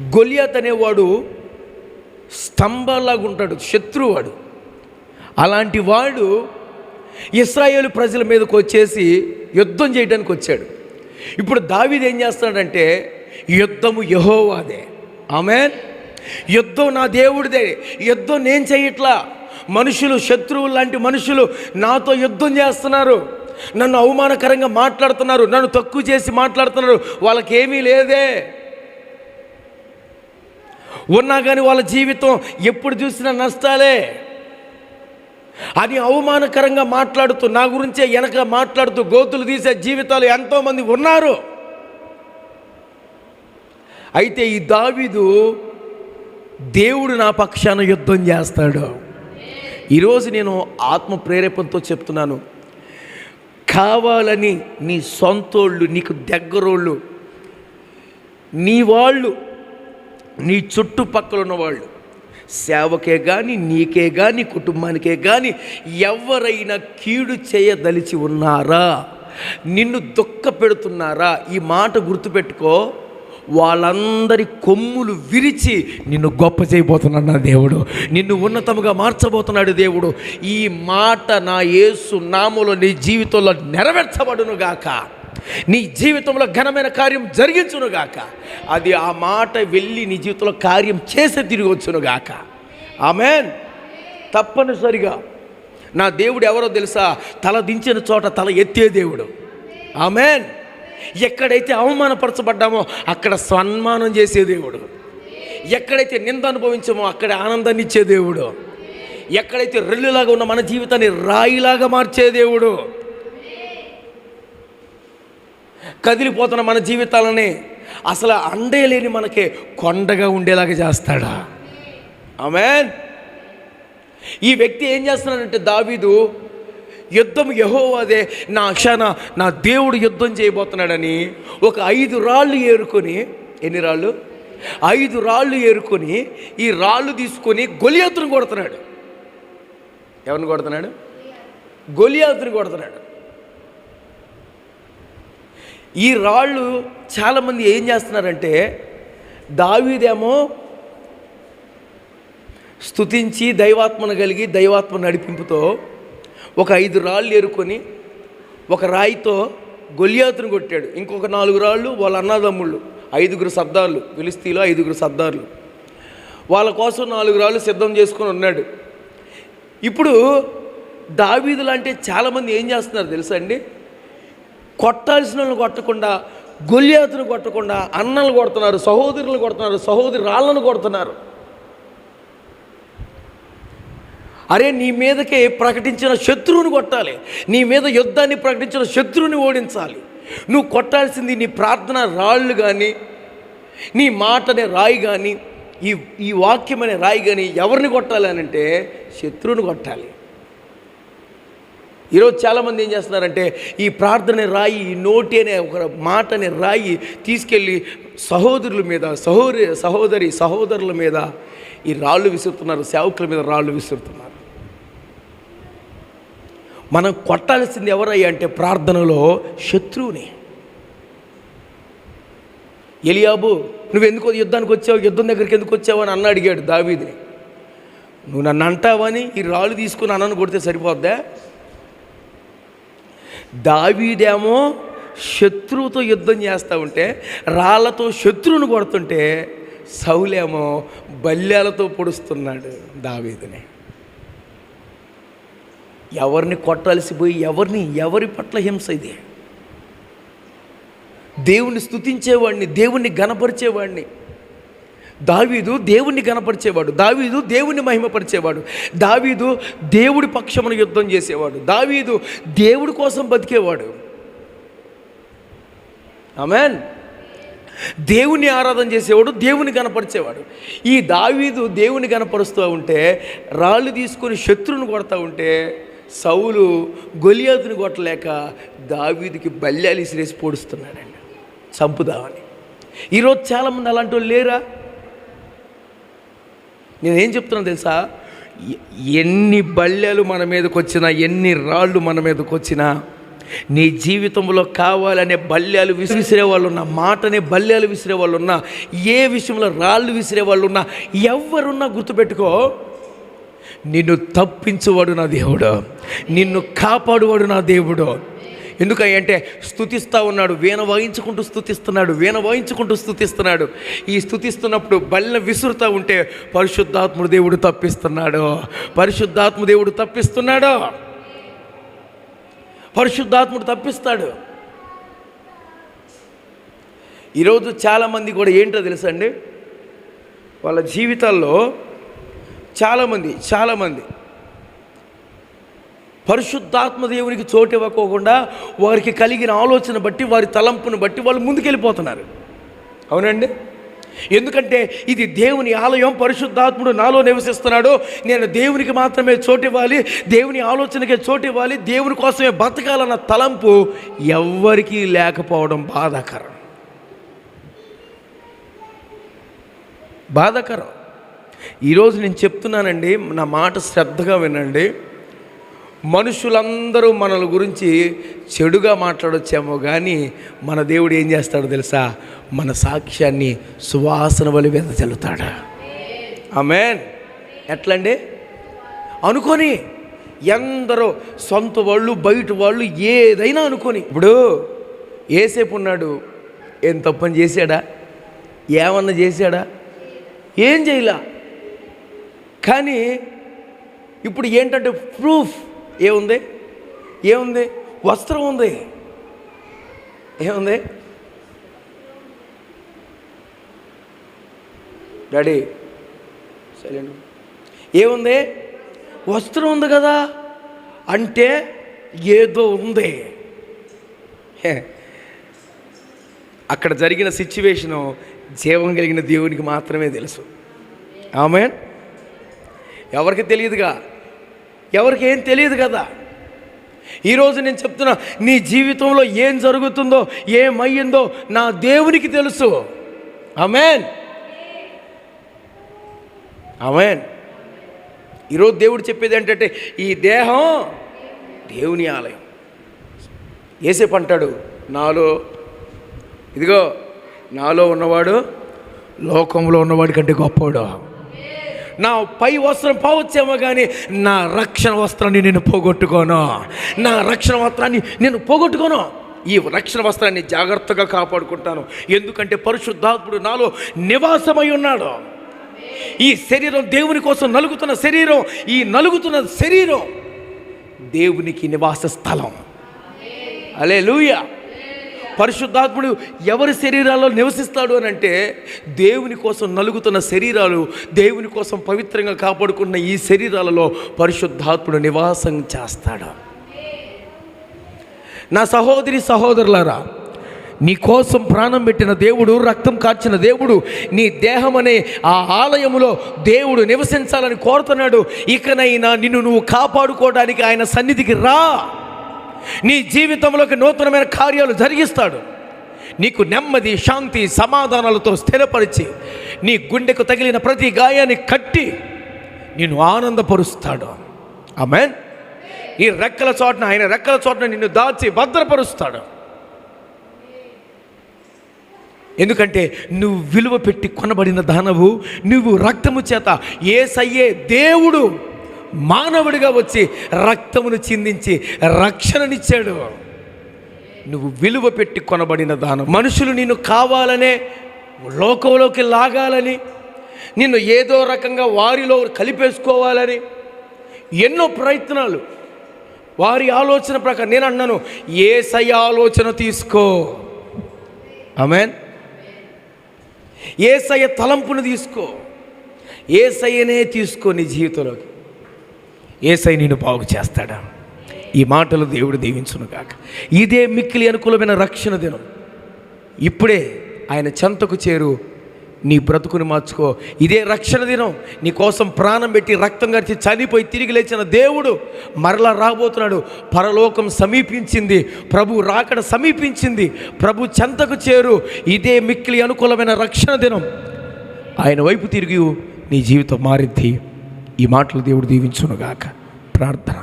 గొలియాత్ అనేవాడు స్తంభంలాగా ఉంటాడు శత్రువాడు. అలాంటి వాడు ఇస్రాయేల్ ప్రజల మీదకు వచ్చేసి యుద్ధం చేయడానికి వచ్చాడు. ఇప్పుడు దావీదు ఏం చేస్తాడంటే యుద్ధము యహోవాదే. ఆమె యుద్ధం నా దేవుడిదే. యుద్ధం నేను చేయట్లా. మనుషులు శత్రువులు లాంటి మనుషులు నాతో యుద్ధం చేస్తున్నారు. నన్ను అవమానకరంగా మాట్లాడుతున్నారు. నన్ను తక్కువ చేసి మాట్లాడుతున్నారు. వాళ్ళకేమీ లేదే. ఉన్నా కానీ వాళ్ళ జీవితం ఎప్పుడు చూసినా నష్టాలే. అని అవమానకరంగా మాట్లాడుతూ నా గురించే వెనక మాట్లాడుతూ గోతులు తీసే జీవితాలు ఎంతోమంది ఉన్నారు. అయితే ఈ దావీదు దేవుడు నా పక్షాన యుద్ధం చేస్తాడు. ఈరోజు నేను ఆత్మ ప్రేరేపణతో చెప్తున్నాను. కావాలని నీ సొంతోళ్ళు నీకు దగ్గరోళ్ళు నీ వాళ్ళు నీ చుట్టుపక్కల ఉన్నవాళ్ళు. సేవకే కానీ నీకే కానీ కుటుంబానికే కానీ ఎవరైనా కీడు చేయదలిచి ఉన్నారా? నిన్ను దుఃఖ పెడుతున్నారా? ఈ మాట గుర్తుపెట్టుకో. వాళ్ళందరి కొమ్ములు విరిచి నిన్ను గొప్ప చేయబోతున్నాడు నా దేవుడు. నిన్ను ఉన్నతముగా మార్చబోతున్నాడు దేవుడు. ఈ మాట నా యేసు నామలో నీ జీవితంలో నెరవేర్చబడును గాక నీ జీవితంలో ఘనమైన కార్యం జరిగించునుగాక. అది ఆ మాట వెళ్ళి నీ జీవితంలో కార్యం చేసే తిరిగి వచ్చునుగాక. ఆమెన్. తప్పనిసరిగా. నా దేవుడు ఎవరో తెలుసా? తల దించిన చోట తల ఎత్తే దేవుడు. ఆమెన్. ఎక్కడైతే అవమానపరచబడ్డామో అక్కడ సన్మానం చేసే దేవుడు. ఎక్కడైతే నింద అనుభవించామో అక్కడ ఆనందాన్ని ఇచ్చే దేవుడు. ఎక్కడైతే రెల్లులాగా ఉన్న మన జీవితాన్ని రాయిలాగా మార్చే దేవుడు. కదిలిపోతున్న మన జీవితాలని అసలు అండే లేని మనకి కొండగా ఉండేలాగా చేస్తాడా. ఆమెన్. ఈ వ్యక్తి ఏం చేస్తున్నాడంటే దావీదు యుద్ధం యహోవాదే నా అక్షాన నా దేవుడు యుద్ధం చేయబోతున్నాడని ఒక ఐదు రాళ్ళు ఏరుకొని ఎన్ని రాళ్ళు? ఐదు రాళ్ళు ఏరుకొని ఈ రాళ్ళు తీసుకొని గొలియాతును కొడుతున్నాడు. ఎవరిని కొడుతున్నాడు? గొలియాతుని కొడుతున్నాడు. ఈ రాళ్ళు చాలామంది ఏం చేస్తున్నారంటే దావీదేమో స్తుతించి దైవాత్మను కలిగి దైవాత్మ నడిపింపుతో ఒక ఐదు రాళ్ళు ఏరుకొని ఒక రాయితో గొలియాతును కొట్టాడు. ఇంకొక నాలుగు రాళ్ళు వాళ్ళ అన్నదమ్ముళ్ళు ఐదుగురు సర్దార్లు ఫిలిస్తీన్లో ఐదుగురు సర్దార్లు. వాళ్ళ కోసం నాలుగు రాళ్ళు సిద్ధం చేసుకొని ఉన్నాడు. ఇప్పుడు దావీదులు అంటే చాలామంది ఏం చేస్తున్నారు తెలుసా అండి? కొట్టాల్సిన వాళ్ళని కొట్టకుండా గొల్యాతును కొట్టకుండా అన్నలు కొడుతున్నారు సహోదరులు కొడుతున్నారు సహోదరి రాళ్ళను కొడుతున్నారు. అరే నీ మీదకే ప్రకటించిన శత్రువుని కొట్టాలి. నీ మీద యుద్ధాన్ని ప్రకటించిన శత్రువుని ఓడించాలి. నువ్వు కొట్టాల్సింది నీ ప్రార్థన రాళ్ళు కానీ నీ మాట అనే రాయి కానీ ఈ ఈ వాక్యం అనే రాయి కానీ ఎవరిని కొట్టాలి అని అంటే శత్రువుని కొట్టాలి. ఈరోజు చాలామంది ఏం చేస్తున్నారంటే ఈ ప్రార్థన రాయి ఈ నోటి అనే ఒక మాట అనే రాయి తీసుకెళ్ళి సహోదరుల మీద సహోదరి సహోదరి సహోదరుల మీద ఈ రాళ్ళు విసురుతున్నారు సేవకుల మీద రాళ్ళు విసురుతున్నారు. మనం కొట్టాల్సింది ఎవరయ్యా అంటే ప్రార్థనలో శత్రువుని. ఎలియాబు నువ్వు ఎందుకు యుద్ధానికి వచ్చావు యుద్ధం దగ్గరికి ఎందుకు వచ్చావు? అని అన్న అడిగాడు దావీదిని. నువ్వు నన్ను అంటావని ఈ రాళ్ళు తీసుకుని అన్నను కొడితే సరిపోద్దా? దావీదేమో శత్రువుతో యుద్ధం చేస్తూ ఉంటే రాళ్ళతో శత్రువును కొడుతుంటే సౌలేమో బల్యాలతో పొడుస్తున్నాడు దావీదుని. ఎవరిని కొట్టాల్సిపోయి ఎవరిని ఎవరి పట్ల హింస ఇది? దేవుణ్ణి స్తుతించేవాడిని దేవుణ్ణి గణపరిచేవాడిని దావీదు దేవుణ్ణి కనపరిచేవాడు దావీదు దేవుణ్ణి మహిమపరిచేవాడు. దావీదు దేవుడి పక్షమున యుద్ధం చేసేవాడు. దావీదు దేవుడి కోసం బతికేవాడు. ఆమెన్. దేవుని ఆరాధన చేసేవాడు దేవుని కనపరిచేవాడు ఈ దావీదు దేవుని కనపరుస్తూ ఉంటే రాళ్ళు తీసుకొని శత్రువుని కొడతా ఉంటే సౌలు గొలియాతుని కొట్టలేక దావీదుకి బల్యాలు ఇసిరేసి పొడుస్తున్నాడండి చంపుదామని. ఈరోజు చాలామంది అలాంటి వాళ్ళు లేరా? నేనేం చెప్తున్నాను తెలుసా? ఎన్ని బల్లెలు మన మీదకి వచ్చినా ఎన్ని రాళ్ళు మన మీదకి వచ్చినా నీ జీవితంలో కావాలనే బల్యాలు విసిరే వాళ్ళు ఉన్నా మాటనే బల్యాలు విసిరే వాళ్ళు ఉన్నా ఏ విషయంలో రాళ్ళు విసిరే వాళ్ళు ఉన్నా ఎవరున్నా గుర్తుపెట్టుకో నిన్ను తప్పించువాడు నా దేవుడు. నిన్ను కాపాడువాడు నా దేవుడు. ఎందుకంటే స్థుతిస్తూ ఉన్నాడు వీణ వాయించుకుంటూ స్థుతిస్తున్నాడు వీణ వాయించుకుంటూ స్థుతిస్తున్నాడు ఈ స్థుతిస్తున్నప్పుడు బల్ల విసురుతూ ఉంటే పరిశుద్ధాత్ముడు దేవుడు తప్పిస్తున్నాడు. పరిశుద్ధాత్మ దేవుడు తప్పిస్తున్నాడు. పరిశుద్ధాత్ముడు తప్పిస్తాడు. ఈరోజు చాలామంది కూడా ఏంటో తెలుసండి వాళ్ళ జీవితాల్లో చాలామంది చాలామంది పరిశుద్ధాత్మ దేవునికి చోటు ఇవ్వకోకుండా వారికి కలిగిన ఆలోచన బట్టి వారి తలంపును బట్టి వాళ్ళు ముందుకెళ్ళిపోతున్నారు. అవునండి. ఎందుకంటే ఇది దేవుని ఆలయం పరిశుద్ధాత్ముడు నాలో నివసిస్తున్నాడు. నేను దేవునికి మాత్రమే చోటు ఇవ్వాలి దేవుని ఆలోచనకే చోటు ఇవ్వాలి దేవుని కోసమే బతకాలన్న తలంపు ఎవ్వరికీ లేకపోవడం బాధాకరం. బాధాకరం. ఈరోజు నేను చెప్తున్నానండి నా మాట శ్రద్ధగా వినండి. మనుషులందరూ మనల గురించి చెడుగా మాట్లాడొచ్చేమో కానీ మన దేవుడు ఏం చేస్తాడో తెలుసా? మన సాక్ష్యాన్ని సువాసన వలి వెదజల్లుతాడు ఆమెన్. ఎట్లండి? అనుకొని ఎందరో సొంత వాళ్ళు బయట వాళ్ళు ఏదైనా అనుకొని. ఇప్పుడు ఏసేపు ఉన్నాడు ఏం తప్పని చేశాడా? ఏమన్నా చేశాడా? ఏం చేయలా? కానీ ఇప్పుడు ఏంటంటే ప్రూఫ్ ఏముంది? ఏముంది? వస్త్రం ఉంది. ఏముంది? Daddy silent. ఏముంది? వస్త్రం ఉంది కదా. అంటే ఏదో ఉంది. అక్కడ జరిగిన సిచ్యువేషను జీవం కలిగిన దేవునికి మాత్రమే తెలుసు. ఆమె ఎవరికి తెలియదుగా? ఎవరికి ఏం తెలియదు కదా. ఈరోజు నేను చెప్తున్నా నీ జీవితంలో ఏం జరుగుతుందో ఏమయ్యిందో నా దేవునికి తెలుసు. అమెన్ అమెన్ ఈరోజు దేవుడు చెప్పేది ఏంటంటే ఈ దేహం దేవుని ఆలయం. ఏసేపు అంటాడు నాలో ఇదిగో నాలో ఉన్నవాడు లోకంలో ఉన్నవాడి కంటే గొప్పవాడు. నా పై వస్త్రం పోవచ్చేమో కానీ నా రక్షణ వస్త్రాన్ని నేను పోగొట్టుకోను. నా రక్షణ వస్త్రాన్ని నేను పోగొట్టుకోను. ఈ రక్షణ వస్త్రాన్ని జాగ్రత్తగా కాపాడుకుంటాను. ఎందుకంటే పరిశుద్ధాత్ముడు నాలో నివాసమై ఉన్నాడు. ఈ శరీరం దేవుని కోసం నలుగుతున్న శరీరం ఈ నలుగుతున్న శరీరం దేవునికి నివాస స్థలం. అలే పరిశుద్ధాత్ముడు ఎవరి శరీరాల్లో నివసిస్తాడు అని అంటే దేవుని కోసం నలుగుతున్న శరీరాలు దేవుని కోసం పవిత్రంగా కాపాడుకున్న ఈ శరీరాలలో పరిశుద్ధాత్ముడు నివాసం చేస్తాడు. నా సహోదరి సహోదరులారా నీ కోసం ప్రాణం పెట్టిన దేవుడు రక్తం కార్చిన దేవుడు నీ దేహం అనే ఆ ఆలయములో దేవుడు నివసించాలని కోరుతున్నాడు. ఇకనైనా నిన్ను నువ్వు కాపాడుకోవడానికి ఆయన సన్నిధికి రా. నీ జీవితంలోకి నూతనమైన కార్యాలు జరిగిస్తాడు. నీకు నెమ్మది శాంతి సమాధానాలతో స్థిరపరిచి నీ గుండెకు తగిలిన ప్రతి గాయాన్ని కట్టి నిన్ను ఆనందపరుస్తాడు. ఆమె ఈ రెక్కల చోటన ఆయన రెక్కల చోటన నిన్ను దాచి భద్రపరుస్తాడు. ఎందుకంటే నువ్వు విలువ పెట్టి కొనబడిన దానవు నువ్వు రక్తము చేత ఏసయ్యే దేవుడు. మానవుడిగా వచ్చి రక్తమును చిందించి రక్షణనిచ్చాడు. నువ్వు విలువ పెట్టి కొనబడిన దానం. మనుషులు నిన్ను కావాలనే లోకంలోకి లాగాలని నిన్ను ఏదో రకంగా వారిలో కలిపేసుకోవాలని ఎన్నో ప్రయత్నాలు. వారి ఆలోచన ప్రకారం నేను అన్నాను ఏ సై ఆలోచన తీసుకో. ఆమెన్. ఏసయ్య తలంపును తీసుకో. ఏసయ్యనే తీసుకో నీ జీవితంలోకి. ఏసై నేను బాగు చేస్తాడా? ఈ మాటలు దేవుడు దీవించును కాక ఇదే మిక్కిలి అనుకూలమైన రక్షణ దినం. ఇప్పుడే ఆయన చెంతకు చేరు నీ బ్రతుకుని మార్చుకో. ఇదే రక్షణ దినం. నీ కోసం ప్రాణం పెట్టి రక్తం గడిచి చనిపోయి తిరిగి లేచిన దేవుడు మరలా రాబోతున్నాడు. పరలోకం సమీపించింది. ప్రభు రాకడ సమీపించింది. ప్రభు చెంతకు చేరు. ఇదే మిక్కిలి అనుకూలమైన రక్షణ దినం. ఆయన వైపు తిరిగి నీ జీవితం మారిద్ది ఈ మాటలు దేవుడు దీవించునుగాక. ప్రార్థన.